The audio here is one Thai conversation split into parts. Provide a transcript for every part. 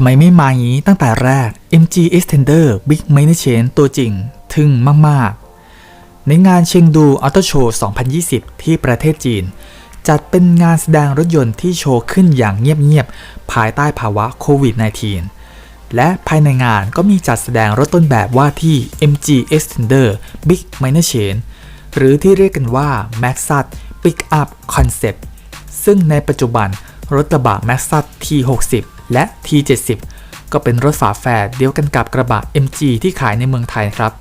ำไมไม่มางี้ตั้งแต่แรก MG Extender Big m i n i Chain ตัวจริง ทึ่งมากๆ ในงานเชียงดูออโตโชว์2020 ที่ประเทศจีน จัดเป็นงานแสดงรถยนต์ที่โชว์ขึ้นอย่างเงียบๆ ภายใต้ภาวะโควิด -19 และภายในงานก็มีจัดแสดงรถต้นแบบว่าที่ MG Extender Big m i n i Chain หรือที่เรียกกันว่า Maxus Pickup Concept ซึ่งในปัจจุบันรถกระบะ Maxus T60 และ T70 ก็เป็นรถฝาแฝดเดียวกันกับกระบะ MG ที่ขายในเมืองไทยครับ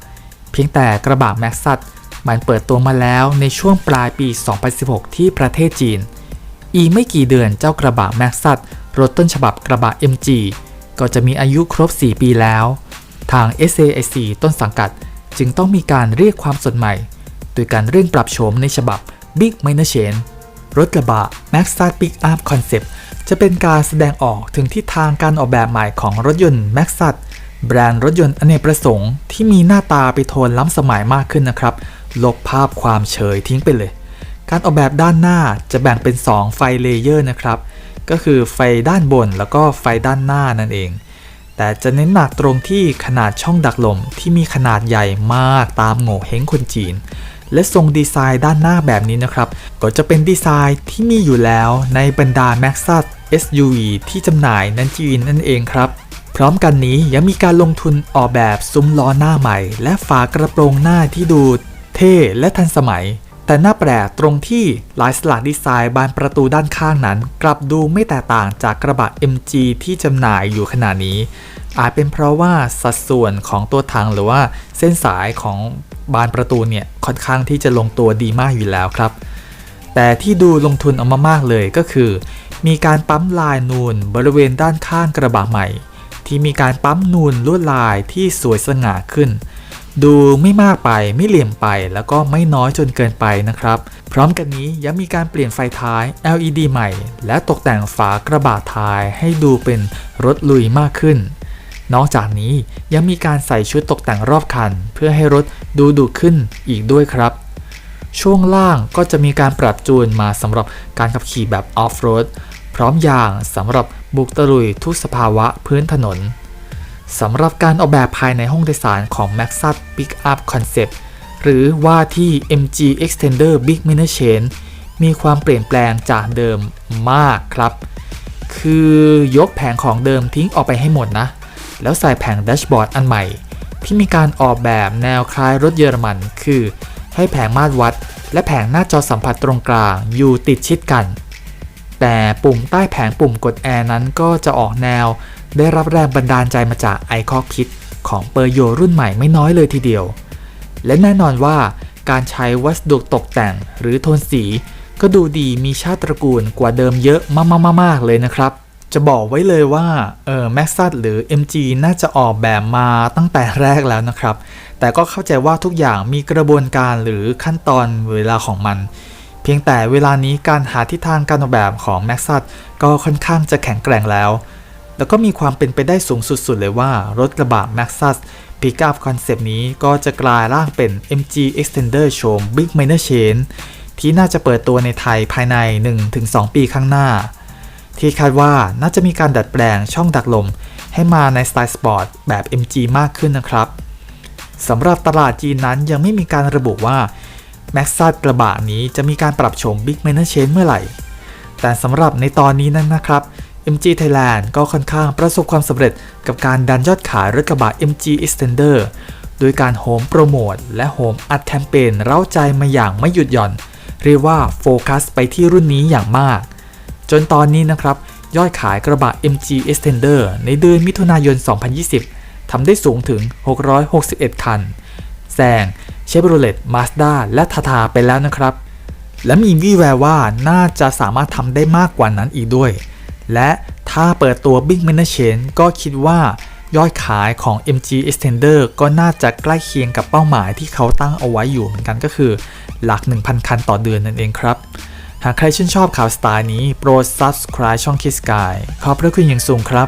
เพียงแต่กระบะ Maxus มันเปิดตัวมาแล้วในช่วงปลายปี 2016 ที่ประเทศจีน อีไม่กี่เดือนเจ้ากระบะ Maxus รถต้นฉบับกระบะ MG ก็จะมีอายุครบ 4 ปีแล้ว ทาง SAIC ต้นสังกัดจึงต้องมีการเรียกความสดใหม่ โดยการเร่งปรับโฉมในฉบับ Big Minor Chain รถกระบะ Maxus Pickup Concept จะเป็นการแสดงออกถึงทิศทางการออกแบบใหม่ของรถยนต์ Maxus แบรนด์รถยนต์อเนกประสงค์ที่มีหน้าตาไปโทนล้ำสมัยมากขึ้นนะครับ ลบภาพความเฉยทิ้งไปเลย การออกแบบด้านหน้าจะแบ่งเป็น 2 ไฟเลเยอร์นะครับ ก็คือไฟด้านบนแล้วก็ไฟด้านหน้านั่นเอง แต่จะเน้นหนักตรงที่ขนาดช่องดักลมที่มีขนาดใหญ่มากตามโง่เฮงคนจีน และทรงดีไซน์ด้านหน้าแบบนี้นะครับ ก็จะเป็นดีไซน์ที่มีอยู่แล้วในบรรดา Maxus SUV ที่จำหน่ายในจีนนั่นเองครับพร้อมกันนี้ยังมีการลงทุนออกแบบซุ้มล้อหน้าใหม่ และฝากระโปรงหน้าที่ดูเท่และทันสมัย แต่น่าแปลกตรงที่ลายสลักดีไซน์บานประตูด้านข้างนั้น กลับดูไม่แตกต่างจากกระบะ MG ที่จำหน่ายอยู่ขณะนี้ อาจเป็นเพราะว่าสัดส่วนของตัวถังหรือว่าเส้นสายของ บานประตูเนี่ยค่อนข้างที่จะลงตัวดีมากอยู่แล้วครับ แต่ที่ดูลงทุนเอามามากเลยก็คือ มีการปั๊มลายนูนบริเวณด้านข้างกระบะใหม่ ที่มีการปั๊มนูนลวดลายที่สวยสง่าขึ้น ดูไม่มากไปไม่เหลี่ยมไปแล้วก็ไม่น้อยจนเกินไปนะครับ พร้อมกันนี้ยังมีการเปลี่ยนไฟท้าย LED ใหม่ และตกแต่งฝากระบะท้ายให้ดูเป็นรถลุยมากขึ้น นอกจากนี้ยังมีการใส่ชุดตกแต่งรอบคัน เพื่อให้รถดูดุขึ้นอีกด้วยครับ ช่วงล่างก็จะมีการปรับจูนมาสำหรับการขับขี่แบบออฟโรดพร้อมยางสำหรับบุกตะลุยทุกสภาวะพื้นถนนสำหรับการออกแบบภายในห้องโดยสารของ Maxus Pickup Concept หรือว่าที่ MG Extender Big m i n i Chain มีความเปลี่ยนแปลงจากเดิมมากครับ คือยกแผงของเดิมทิ้งออกไปให้หมดนะ แล้วใส่แผงแดชบอร์ดอันใหม่ ที่มีการออกแบบแนวคล้ายรถเยอรมัน คือ ให้แผงมาตรวัด และแผงหน้าจอสัมผัสตรงกลางอยู่ติดชิดกัน แต่ปุ่มใต้แผงปุ่มกดแอร์นั้นก็จะออกแนว ได้รับแรงบันดาลใจมาจากไอคอคิดของเปอร์โยรุ่นใหม่ไม่น้อยเลยทีเดียว และแน่นอนว่าการใช้วัสดุตกแต่งหรือโทนสี ก็ดูดีมีชาติตระกูลกว่าเดิมเยอะมากๆๆเลยนะครับ จะบอกไว้เลยว่าเออ Maxus หรือ MG น่าจะออกแบบมาตั้งแต่แรกแล้วนะครับ แต่ก็เข้าใจว่าทุกอย่างมีกระบวนการหรือขั้นตอนเวลาของมัน เพียงแต่เวลานี้การหาทิศทางการออกแบบของ Maxus ก็ค่อนข้างจะแข็งแกร่งแล้ว แล้วก็มีความเป็นไปได้สูงสุดๆเลยว่ารถกระบะ Maxus Pickup Concept นี้ก็จะกลายร่างเป็น MG Extender โฉม Big Minor Chain ที่น่าจะเปิดตัวในไทยภายใน 1-2 ปีข้างหน้า ที่คาดว่าน่าจะมีการดัดแปลงช่องดักลม ให้มาในสไตล์สปอร์ตแบบ MG มากขึ้นนะครับสำหรับตลาดจีนนั้นยังไม่มีการระบุว่า Maxus กระบะนี้จะมีการปรับโฉม Big Minor Chain เมื่อไหร่ แต่สำหรับในตอนนี้นั้นนะครับ MG Thailand ก็ค่อนข้างประสบความสำเร็จกับการดันยอดขายรถกระบะ MG Extender โดยการโฮมโปรโมทและโฮมอัดแคมเปญเร้าใจมาอย่างไม่หยุดหย่อน เรียกว่าโฟกัสไปที่รุ่นนี้อย่างมาก จนตอนนี้นะครับ ยอดขายกระบะ MG Extender ในเดือนมิถุนายน 2020 ทำได้สูงถึง 661 คัน แซงเชฟโรเลตมาสด้าและทาทาไปแล้วนะครับ และมีวี่แววว่าน่าจะสามารถทำได้มากกว่านั้นอีกด้วย และถ้าเปิดตัว Big m i n a c h a i n ก็คิดว่ายอดขายของ MG Extender ก็น่าจะใกล้เคียงกับเป้าหมายที่เขาตั้งเอาไว้อยู่เหมือนกันก็คือ หลัก 1,000 คันต่อเดือนนั่นเองครับ หากใครชื่นชอบข่าวสไตล์นี้โปรด subscribe ช่อง Kiss Sky ขอบพระคุณอย่างสูงครับ